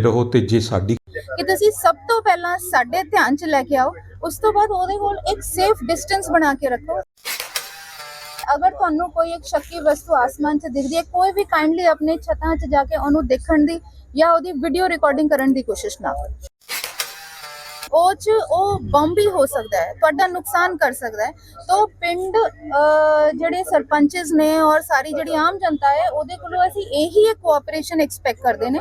ਰਹੋ ਤੇ ਜੇ ਸਾਡੀ ਕਿ ਤੁਸੀਂ ਸਭ ਤੋਂ ਪਹਿਲਾਂ ਸਾਡੇ ਧਿਆਨ 'ਚ ਲੈ ਕੇ ਆਓ, ਉਸ ਤੋਂ ਬਾਅਦ ਉਹਦੇ ਕੋਲ ਇੱਕ ਸੇਫ ਡਿਸਟੈਂਸ ਬਣਾ ਕੇ ਰੱਖੋ। ਅਗਰ ਤੁਹਾਨੂੰ ਕੋਈ ਇੱਕ ਸ਼ੱਕੀ ਵਸਤੂ ਆਸਮਾਨ 'ਚ ਦਿਖਦੀ ਹੈ, ਕੋਈ ਵੀ ਕਾਈਂਡਲੀ ਆਪਣੇ ਛੱਤਾਂ 'ਚ ਜਾ ਕੇ ਉਹਨੂੰ ਦੇਖਣ ਦੀ ਜਾਂ ਉਹਦੀ ਵੀਡੀਓ ਰਿਕਾਰਡਿੰਗ ਕਰਨ ਦੀ ਕੋਸ਼ਿਸ਼ ਨਾ ਕਰੋ। ਉਹ 'ਚ ਉਹ ਬੰਬ ਵੀ ਹੋ ਸਕਦਾ ਹੈ, ਤੁਹਾਡਾ ਨੁਕਸਾਨ ਕਰ ਸਕਦਾ ਹੈ। ਤੋਂ ਪਿੰਡ ਜਿਹੜੇ ਸਰਪੰਚਸ ਨੇ ਔਰ ਸਾਰੀ ਜਿਹੜੀ ਆਮ ਜਨਤਾ ਹੈ, ਉਹਦੇ ਕੋਲੋਂ ਅਸੀਂ ਇਹੀ ਇੱਕ ਕੋਆਪਰੇਸ਼ਨ ਐਕਸਪੈਕਟ ਕਰਦੇ ਨੇ।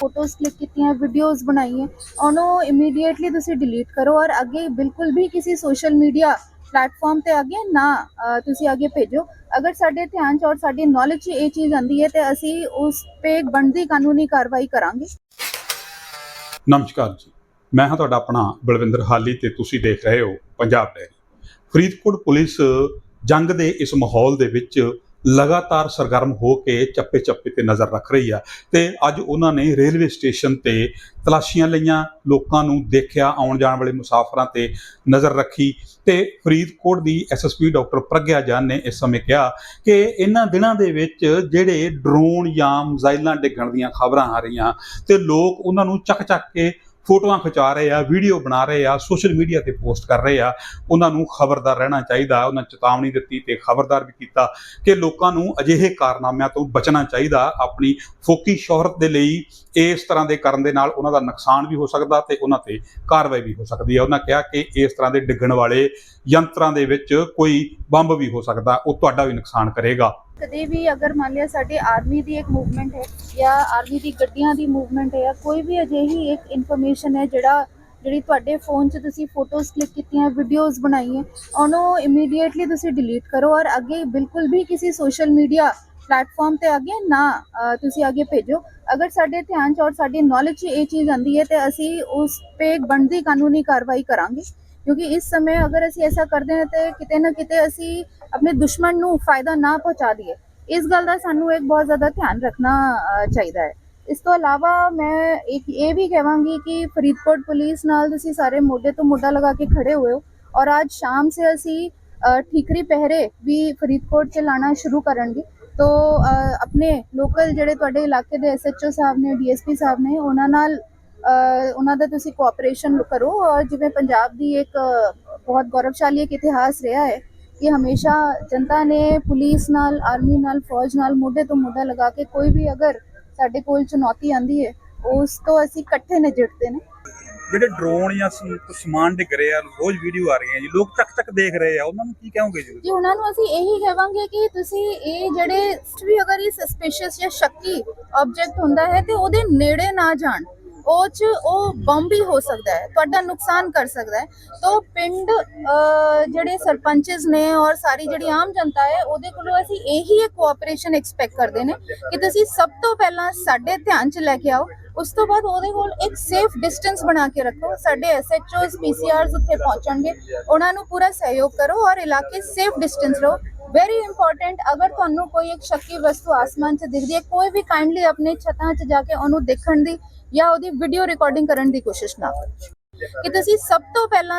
ਫੋਟੋਜ਼ ਕਲਿੱਕ ਕੀਤੀਆਂ ਵੀਡੀਓਜ਼ ਬਣਾਈਆਂ ਉਹਨੂੰ ਇਮੀਡੀਏਟਲੀ ਤੁਸੀਂ ਡਿਲੀਟ ਕਰੋ ਔਰ ਅੱਗੇ ਬਿਲਕੁਲ ਵੀ ਕਿਸੇ ਸੋਸ਼ਲ ਮੀਡੀਆ ਪਲੇਟਫਾਰਮ ਤੇ ਅੱਗੇ ਨਾ ਤੁਸੀਂ ਅੱਗੇ ਭੇਜੋ। ਅਗਰ ਸਾਡੇ ਧਿਆਨ ਚ ਔਰ ਸਾਡੀ ਨੌਲੇਜ 'ਚ ਇਹ ਚੀਜ਼ ਆਂਦੀ ਹੈ, ਤੇ ਅਸੀਂ ਉਸ ਤੇ ਬਣਦੀ ਕਾਨੂੰਨੀ ਕਾਰਵਾਈ ਕਰਾਂਗੇ। ਨਮਸਕਾਰ ਜੀ। ਮੈਂ ਹਾਂ ਤੁਹਾਡਾ ਆਪਣਾ ਬਲਵਿੰਦਰ ਹਾਲੀ ਤੇ ਤੁਸੀਂ ਦੇਖ ਰਹੇ ਹੋ ਪੰਜਾਬ ਡੈਰੀ ਫਰੀਦਕੋਟ ਪੁਲਿਸ ਜੰਗ ਦੇ ਇਸ ਮਾਹੌਲ ਦੇ ਵਿੱਚ ਲਗਾਤਾਰ ਸਰਗਰਮ ਹੋ ਕੇ ਚੱਪੇ ਚੱਪੇ ਤੇ ਨਜ਼ਰ ਰੱਖ ਰਹੀ ਆ। ਤੇ ਅੱਜ ਉਹਨਾਂ ਨੇ ਰੇਲਵੇ ਸਟੇਸ਼ਨ ਤੇ ਤਲਾਸ਼ੀਆਂ ਲਈਆਂ, ਲੋਕਾਂ ਨੂੰ ਦੇਖਿਆ, ਆਉਣ ਜਾਣ ਵਾਲੇ ਮੁਸਾਫਰਾਂ ਤੇ ਨਜ਼ਰ ਰੱਖੀ। ਤੇ ਫਰੀਦਕੋਟ ਦੀ ਐਸਐਸਪੀ ਡਾਕਟਰ ਪ੍ਰਗਿਆ ਜਾਨ ਨੇ ਇਸ ਸਮੇਂ ਕਿਹਾ ਕਿ ਇਹਨਾਂ ਦਿਨਾਂ ਦੇ ਵਿੱਚ ਜਿਹੜੇ ਡਰੋਨ ਜਾਂ ਮਿਜ਼ਾਈਲਾਂ ਡਿੱਗਣ ਦੀਆਂ ਖਬਰਾਂ ਆ ਰਹੀਆਂ ਤੇ ਲੋਕ ਉਹਨਾਂ ਨੂੰ ਚੱਕ ਚੱਕ ਕੇ ਫੋਟੋਆਂ ਖਿਚਾ ਰਹੇ ਆ, ਵੀਡੀਓ ਬਣਾ ਰਹੇ ਆ, ਸੋਸ਼ਲ ਮੀਡੀਆ ਤੇ ਪੋਸਟ ਕਰ ਰਹੇ ਆ। ਉਹਨਾਂ ਨੂੰ ਖਬਰਦਾਰ ਰਹਿਣਾ ਚਾਹੀਦਾ, ਉਹਨਾਂ ਚੇਤਾਵਨੀ ਦਿੱਤੀ ਤੇ ਖਬਰਦਾਰ ਵੀ ਕੀਤਾ ਕਿ ਲੋਕਾਂ ਨੂੰ ਅਜਿਹੇ ਕਾਰਨਾਮਿਆਂ ਤੋਂ ਬਚਣਾ ਚਾਹੀਦਾ। ਆਪਣੀ ਫੋਕੀ ਸ਼ੋਹਰਤ ਦੇ ਲਈ ਇਸ ਤਰ੍ਹਾਂ ਦੇ ਕਰਨ ਦੇ ਨਾਲ ਉਹਨਾਂ ਦਾ ਨੁਕਸਾਨ ਵੀ ਹੋ ਸਕਦਾ ਤੇ ਉਹਨਾਂ ਤੇ ਕਾਰਵਾਈ ਵੀ ਹੋ ਸਕਦੀ ਹੈ ਉਹਨਾਂ ਕਿਹਾ ਕਿ ਇਸ ਤਰ੍ਹਾਂ ਦੇ ਡਿੱਗਣ ਵਾਲੇ ਯੰਤਰਾਂ ਦੇ ਵਿੱਚ ਕੋਈ ਬੰਬ ਵੀ ਹੋ ਸਕਦਾ, ਉਹ ਤੁਹਾਡਾ ਵੀ ਨੁਕਸਾਨ ਕਰੇਗਾ। ਕਦੇ ਵੀ ਅਗਰ ਮੰਨ ਲਿਆ ਸਾਡੀ ਆਰਮੀ ਦੀ ਇੱਕ ਮੂਵਮੈਂਟ ਹੈ ਜਾਂ ਆਰਮੀ ਦੀ ਗੱਡੀਆਂ ਦੀ ਮੂਵਮੈਂਟ ਹੈ ਜਾਂ ਕੋਈ ਵੀ ਅਜਿਹੀ ਇੱਕ ਇਨਫੋਰਮੇਸ਼ਨ ਹੈ ਜਿਹੜਾ, ਜਿਹੜੀ ਤੁਹਾਡੇ ਫੋਨ 'ਚ ਤੁਸੀਂ ਫੋਟੋਜ਼ ਕਲਿੱਕ ਕੀਤੀਆਂ ਵੀਡੀਓਜ਼ ਬਣਾਈਆਂ, ਉਹਨੂੰ ਇਮੀਡੀਏਟਲੀ ਤੁਸੀਂ ਡਿਲੀਟ ਕਰੋ ਔਰ ਅੱਗੇ ਬਿਲਕੁਲ ਵੀ ਕਿਸੇ ਸੋਸ਼ਲ ਮੀਡੀਆ ਪਲੇਟਫਾਰਮ ਤੇ ਅੱਗੇ ਨਾ ਤੁਸੀਂ ਅੱਗੇ ਭੇਜੋ। ਅਗਰ ਸਾਡੇ ਧਿਆਨ 'ਚ ਔਰ ਸਾਡੀ ਨੌਲੇਜ 'ਚ ਇਹ ਚੀਜ਼ ਆਂਦੀ ਹੈ ਤੇ ਅਸੀਂ ਉਸ ਤੇ ਬਣਦੀ ਕਾਨੂੰਨੀ ਕਾਰਵਾਈ ਕਰਾਂਗੇ। ਕਿਉਂਕਿ ਇਸ ਸਮੇਂ ਅਗਰ ਅਸੀਂ ਐਸਾ ਕਰਦੇ ਹਾਂ ਤੇ ਕਿਤੇ ਨਾ ਕਿਤੇ ਅਸੀਂ ਆਪਣੇ ਦੁਸ਼ਮਣ ਨੂੰ ਫਾਇਦਾ ਨਾ ਪਹੁੰਚਾ ਦਈਏ। ਇਸ ਗੱਲ ਦਾ ਸਾਨੂੰ ਇੱਕ ਬਹੁਤ ਜ਼ਿਆਦਾ ਧਿਆਨ ਰੱਖਣਾ ਚਾਹੀਦਾ ਹੈ। ਇਸ ਤੋਂ ਇਲਾਵਾ ਮੈਂ ਇੱਕ ਇਹ ਵੀ ਕਹਾਂਗੀ ਕਿ ਫਰੀਦਕੋਟ ਪੁਲਿਸ ਨਾਲ ਤੁਸੀਂ ਸਾਰੇ ਮੋਢੇ ਤੋਂ ਮੋਢਾ ਲਗਾ ਕੇ ਖੜੇ ਹੋਏ ਹੋ ਔਰ ਅੱਜ ਸ਼ਾਮ ਸੇ ਅਸੀਂ ਠੀਕਰੀ ਪਹਿਰੇ ਵੀ ਫਰੀਦਕੋਟ 'ਚ ਲਾਣਾ ਸ਼ੁਰੂ ਕਰਨਗੇ। ਤੋ ਆਪਣੇ ਲੋਕਲ ਜਿਹੜੇ ਤੁਹਾਡੇ ਇਲਾਕੇ ਦੇ ਐਸਐਚਓ ਸਾਹਿਬ ਨੇ ਡੀਐਸਪੀ ਸਾਹਿਬ ਨੇ, ਉਹਨਾਂ ਨਾਲ ਉਹਨਾਂ ਦਾ ਤੁਸੀਂ ਕੋਆਪਰੇਸ਼ਨ ਕਰੋ ਔਰ ਜਿਵੇਂ ਪੰਜਾਬ ਦੀ ਇੱਕ ਬਹੁਤ ਗੌਰਵਸ਼ਾਲੀ ਇੱਕ ਇਤਿਹਾਸ ਰਿਹਾ ਹੈ ਕਿ ਹਮੇਸ਼ਾ ਜਨਤਾ ਨੇ ਪੁਲਿਸ ਨਾਲ ਆਰਮੀ ਨਾਲ ਫੌਜ ਨਾਲ ਮੋਢੇ ਤੋਂ ਮੋਢਾ ਲਗਾ ਕੇ ਕੋਈ ਵੀ ਅਗਰ ਸਾਡੇ ਕੋਲ ਚੁਣੌਤੀ ਆਂਦੀ ਹੈ ਉਸ ਤੋਂ ਅਸੀਂ ਇਕੱਠੇ ਨਜਿੱਠਦੇ ਨੇ। ਜਿਹੜੇ ਡਰੋਨ ਜਾਂ ਸਮ- ਸਮਾਨ ਡਿੱਗ ਰਹੇ ਆ ਰੋਜ਼ ਵੀਡੀਓ ਆ ਰਹੀਆਂ ਜੀ ਲੋਕ ਚੱਕ ਚੱਕ ਦੇਖ ਰਹੇ ਆ ਉਹਨਾਂ ਨੂੰ ਕੀ ਕਹੋਗੇ ਜੀ? ਜੀ ਉਹਨਾਂ ਨੂੰ ਅਸੀਂ ਇਹੀ ਕਹਾਂਗੇ ਕਿ ਤੁਸੀਂ ਇਹ ਜਿਹੜੇ ਵੀ ਅਗਰ ਇਹ ਸਸਪੀਸ਼ੀਅਸ ਜਾਂ ਸ਼ੱਕੀ ਆਬਜੈਕਟ ਹੁੰਦਾ ਹੈ ਤੇ ਉਹਦੇ ਨੇੜੇ ਨਾ ਜਾਣ। ਉਹ ਚ ਉਹ ਬੰਬ ਵੀ ਹੋ ਸਕਦਾ ਹੈ ਤੁਹਾਡਾ ਨੁਕਸਾਨ ਕਰ ਸਕਦਾ ਹੈ। ਤੋਂ ਪਿੰਡ ਜਿਹੜੇ ਸਰਪੰਚਸ ਨੇ ਔਰ ਸਾਰੀ ਜਿਹੜੀ ਆਮ ਜਨਤਾ ਹੈ ਉਹਦੇ ਕੋਲੋਂ ਅਸੀਂ ਇਹੀ ਇੱਕ ਕੋਆਪਰੇਸ਼ਨ ਐਕਸਪੈਕਟ ਕਰਦੇ ਨੇ ਕਿ ਤੁਸੀਂ ਸਭ ਤੋਂ ਪਹਿਲਾਂ ਸਾਡੇ ਧਿਆਨ 'ਚ ਲੈ ਕੇ ਆਓ ਉਸ ਤੋਂ ਬਾਅਦ ਉਹਦੇ ਕੋਲ ਇੱਕ ਸੇਫ ਡਿਸਟੈਂਸ ਬਣਾ ਕੇ ਰੱਖੋ ਸਾਡੇ ਐਸਐਚਓਸ ਪੀਸੀਆਰਸ ਉੱਥੇ ਪਹੁੰਚਣਗੇ ਉਹਨਾਂ ਨੂੰ ਪੂਰਾ ਸਹਿਯੋਗ ਕਰੋ ਔਰ ਇਲਾਕੇ ਸੇਫ ਡਿਸਟੈਂਸ ਰਹੋ। ਵੈਰੀ ਇੰਪੋਰਟੈਂਟ ਅਗਰ ਤੁਹਾਨੂੰ ਕੋਈ ਇੱਕ ਸ਼ੱਕੀ ਵਸਤੂ ਆਸਮਾਨ 'ਚ ਦਿਖਦੀ ਹੈ ਕੋਈ ਵੀ ਕਾਈਂਡਲੀ ਆਪਣੇ ਛੱਤਾਂ 'ਚ ਜਾ ਕੇ ਉਹਨੂੰ ਦੇਖਣ ਦੀ ਜਾਂ ਉਹਦੀ ਵੀਡੀਓ ਰਿਕਾਰਡਿੰਗ ਕਰਨ ਦੀ ਕੋਸ਼ਿਸ਼ ਨਾ ਕਰੋ। ਕਿ ਤੁਸੀਂ ਸਭ ਤੋਂ ਪਹਿਲਾਂ